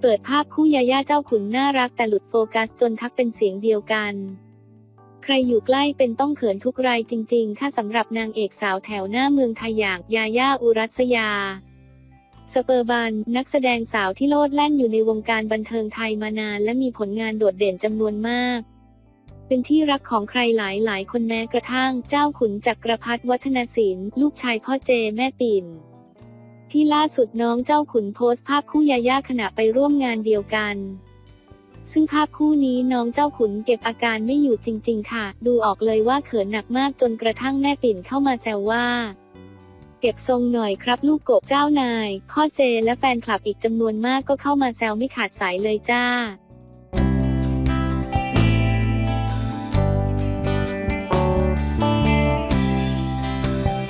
เปิดภาพคู่ยาย่าเจ้าขุนน่ารักแต่หลุดโฟกัสจนทักเป็นเสียงเดียวกัน ใครอยู่ใกล้เป็นต้องเขินทุกรายจริงๆ ค่ะสำหรับนางเอกสาวแถวหน้าเมืองไทยอย่างยาย่าอุรัสยา สเปอร์บัน นักแสดงสาวที่โลดแล่นอยู่ในวงการบันเทิงไทยมานานและมีผลงานโดดเด่นจำนวนมากเป็นที่รักของใครหลายหลายๆคนแม้กระทั่งเจ้าขุนจักรพัฒวัฒนศิลป์ลูกชายพ่อเจแม่ปิ่น ที่ล่าสุดน้องเจ้าขุนโพสต์ภาพคู่ยาย่าขณะไปร่วมงานเดียวกัน ซึ่งภาพคู่นี้น้องเจ้าขุนเก็บอาการไม่อยู่จริง ๆ ค่ะ ดูออกเลยว่าเขินหนักมากจนกระทั่งแม่ปิ่นเข้ามาแซวว่า เก็บทรงหน่อยครับลูกกบเจ้านายพ่อเจและแฟนคลับอีกจำนวนมากก็เข้ามาแซวไม่ขาดสายเลยจ้า